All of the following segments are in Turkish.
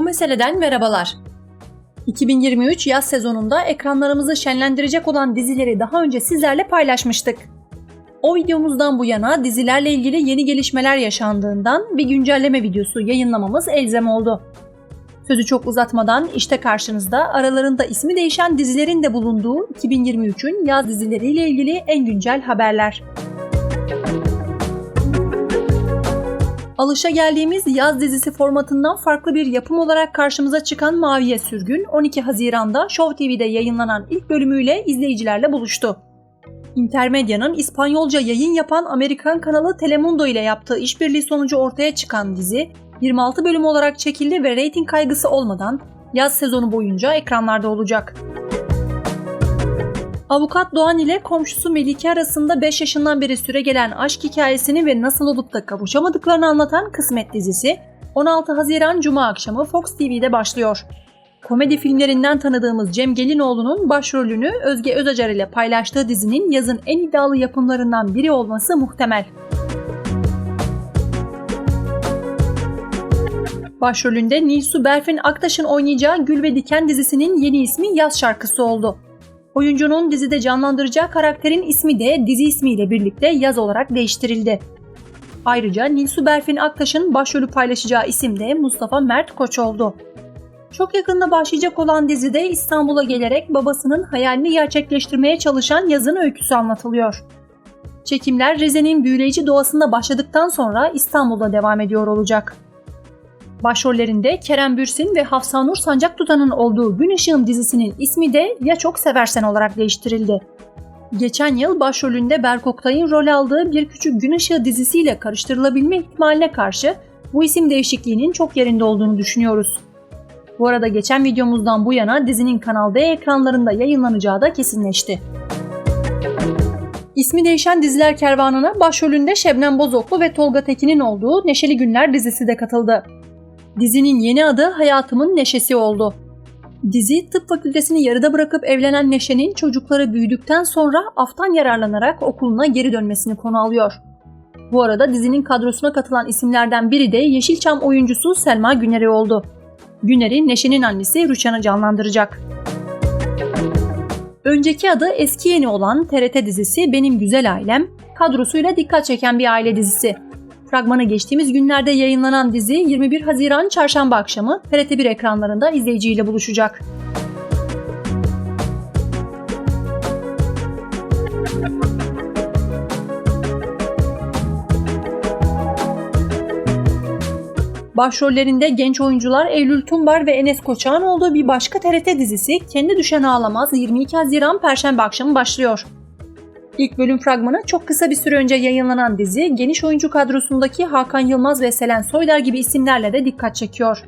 meseleden merhabalar. 2023 yaz sezonunda ekranlarımızı şenlendirecek olan dizileri daha önce sizlerle paylaşmıştık. O videomuzdan bu yana dizilerle ilgili yeni gelişmeler yaşandığından bir güncelleme videosu yayınlamamız elzem oldu. Sözü çok uzatmadan işte karşınızda aralarında ismi değişen dizilerin de bulunduğu 2023'ün yaz dizileriyle ilgili en güncel haberler. Alışa geldiğimiz yaz dizisi formatından farklı bir yapım olarak karşımıza çıkan Maviye Sürgün 12 Haziran'da Show TV'de yayınlanan ilk bölümüyle izleyicilerle buluştu. Intermedia'nın İspanyolca yayın yapan Amerikan kanalı Telemundo ile yaptığı işbirliği sonucu ortaya çıkan dizi 26 bölüm olarak çekildi ve reyting kaygısı olmadan yaz sezonu boyunca ekranlarda olacak. Avukat Doğan ile komşusu Melike arasında 5 yaşından beri süre gelen aşk hikayesini ve nasıl olup da kavuşamadıklarını anlatan Kısmet dizisi 16 Haziran Cuma akşamı Fox TV'de başlıyor. Komedi filmlerinden tanıdığımız Cem Gelinoğlu'nun başrolünü Özge Özacar ile paylaştığı dizinin yazın en iddialı yapımlarından biri olması muhtemel. Başrolünde Nilsu Berfin Aktaş'ın oynayacağı Gül ve Diken dizisinin yeni ismi Yaz şarkısı oldu. Oyuncunun dizide canlandıracağı karakterin ismi de dizi ismiyle birlikte Yaz olarak değiştirildi. Ayrıca Nilsu Berfin Aktaş'ın başrolü paylaşacağı isim de Mustafa Mert Koç oldu. Çok yakında başlayacak olan dizide İstanbul'a gelerek babasının hayalini gerçekleştirmeye çalışan Yaz'ın öyküsü anlatılıyor. Çekimler Rize'nin büyüleyici doğasında başladıktan sonra İstanbul'da devam ediyor olacak. Başrollerinde Kerem Bürsin ve Hafsanur Sancak Tutan'ın olduğu Gün Işığım dizisinin ismi de Ya Çok Seversen olarak değiştirildi. Geçen yıl başrolünde Berk Oktay'ın rol aldığı Bir Küçük Gün Işığı dizisiyle karıştırılabilme ihtimaline karşı bu isim değişikliğinin çok yerinde olduğunu düşünüyoruz. Bu arada geçen videomuzdan bu yana dizinin Kanal D ekranlarında yayınlanacağı da kesinleşti. İsmi değişen diziler kervanına başrolünde Şebnem Bozoklu ve Tolga Tekin'in olduğu Neşeli Günler dizisi de katıldı. Dizinin yeni adı Hayatımın Neşesi oldu. Dizi tıp fakültesini yarıda bırakıp evlenen Neşe'nin çocukları büyüdükten sonra aftan yararlanarak okuluna geri dönmesini konu alıyor. Bu arada dizinin kadrosuna katılan isimlerden biri de Yeşilçam oyuncusu Selma Güner'i oldu. Güner'i Neşe'nin annesi Rüçhan'ı canlandıracak. Önceki adı eski yeni olan TRT dizisi Benim Güzel Ailem, kadrosuyla dikkat çeken bir aile dizisi. Fragmanı geçtiğimiz günlerde yayınlanan dizi 21 Haziran çarşamba akşamı TRT1 ekranlarında izleyiciyle buluşacak. Başrollerinde genç oyuncular Eylül Tumbar ve Enes Koçak'ın olduğu bir başka TRT dizisi Kendi Düşen Ağlamaz 22 Haziran Perşembe akşamı başlıyor. İlk bölüm fragmanı çok kısa bir süre önce yayınlanan dizi, geniş oyuncu kadrosundaki Hakan Yılmaz ve Selen Soydar gibi isimlerle de dikkat çekiyor.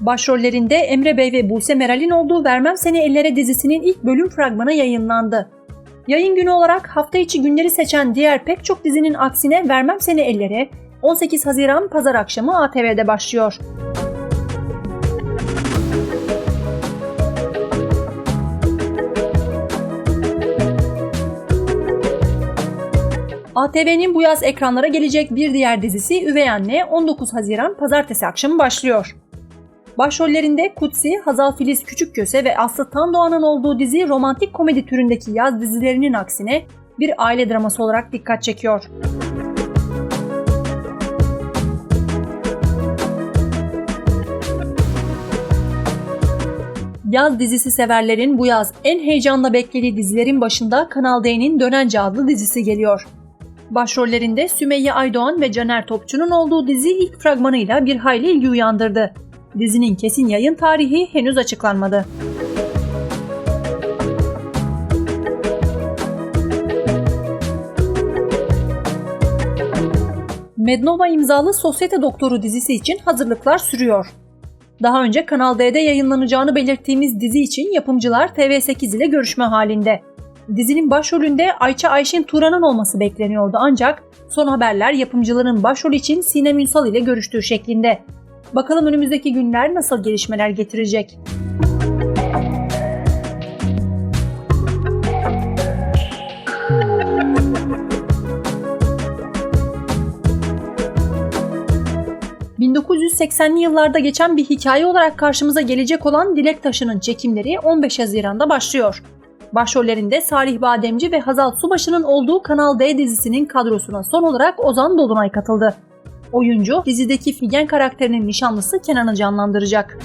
Başrollerinde Emre Bey ve Buse Meral'in olduğu Vermem Seni Ellere dizisinin ilk bölüm fragmanı yayınlandı. Yayın günü olarak hafta içi günleri seçen diğer pek çok dizinin aksine Vermem Seni Ellere 18 Haziran pazar akşamı ATV'de başlıyor. ATV'nin bu yaz ekranlara gelecek bir diğer dizisi Üvey Anne 19 Haziran pazartesi akşamı başlıyor. Başrollerinde Kutsi, Hazal Filiz Küçükköse ve Aslı Tandoğan'ın olduğu dizi romantik komedi türündeki yaz dizilerinin aksine bir aile draması olarak dikkat çekiyor. Yaz dizisi severlerin bu yaz en heyecanla beklediği dizilerin başında Kanal D'nin Dönence adlı dizisi geliyor. Başrollerinde Sümeyye Aydoğan ve Caner Topçu'nun olduğu dizi ilk fragmanıyla bir hayli ilgi uyandırdı. Dizinin kesin yayın tarihi henüz açıklanmadı. Mednova imzalı Sosyete Doktoru dizisi için hazırlıklar sürüyor. Daha önce Kanal D'de yayınlanacağını belirttiğimiz dizi için yapımcılar TV8 ile görüşme halinde. Dizinin başrolünde Ayça Ayşin Turan'ın olması bekleniyordu ancak son haberler yapımcıların başrol için Sinem Ünsal ile görüştüğü şeklinde. Bakalım önümüzdeki günler nasıl gelişmeler getirecek? ...1980'li yıllarda geçen bir hikaye olarak karşımıza gelecek olan Dilek Taşı'nın çekimleri 15 Haziran'da başlıyor. Başrollerinde Salih Bademci ve Hazal Subaşı'nın olduğu Kanal D dizisinin kadrosuna son olarak Ozan Dolunay katıldı. Oyuncu dizideki Figen karakterinin nişanlısı Kenan'ı canlandıracak.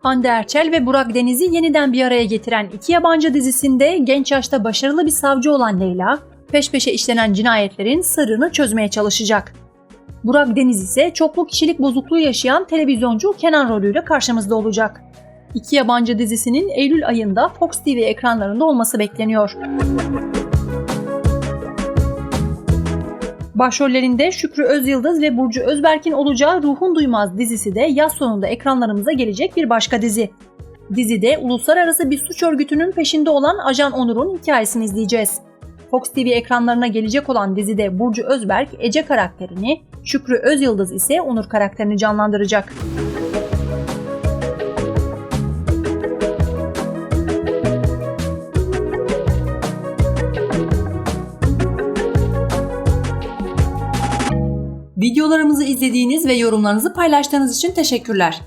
Hande Erçel ve Burak Deniz'i yeniden bir araya getiren iki yabancı dizisinde genç yaşta başarılı bir savcı olan Leyla, peş peşe işlenen cinayetlerin sırrını çözmeye çalışacak. Burak Deniz ise çoklu kişilik bozukluğu yaşayan televizyoncu Kenan rolüyle karşımızda olacak. İki yabancı dizisinin Eylül ayında Fox TV ekranlarında olması bekleniyor. Başrollerinde Şükrü Özyıldız ve Burcu Özberk'in olacağı Ruhun Duymaz dizisi de yaz sonunda ekranlarımıza gelecek bir başka dizi. Dizide uluslararası bir suç örgütünün peşinde olan Ajan Onur'un hikayesini izleyeceğiz. Fox TV ekranlarına gelecek olan dizide Burcu Özberk Ece karakterini, Şükrü Özyıldız ise Onur karakterini canlandıracak. Videolarımızı izlediğiniz ve yorumlarınızı paylaştığınız için teşekkürler.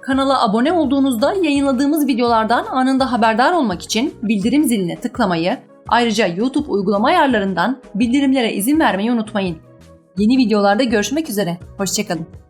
Kanala abone olduğunuzda yayınladığımız videolardan anında haberdar olmak için bildirim ziline tıklamayı, ayrıca YouTube uygulama ayarlarından bildirimlere izin vermeyi unutmayın. Yeni videolarda görüşmek üzere, hoşçakalın.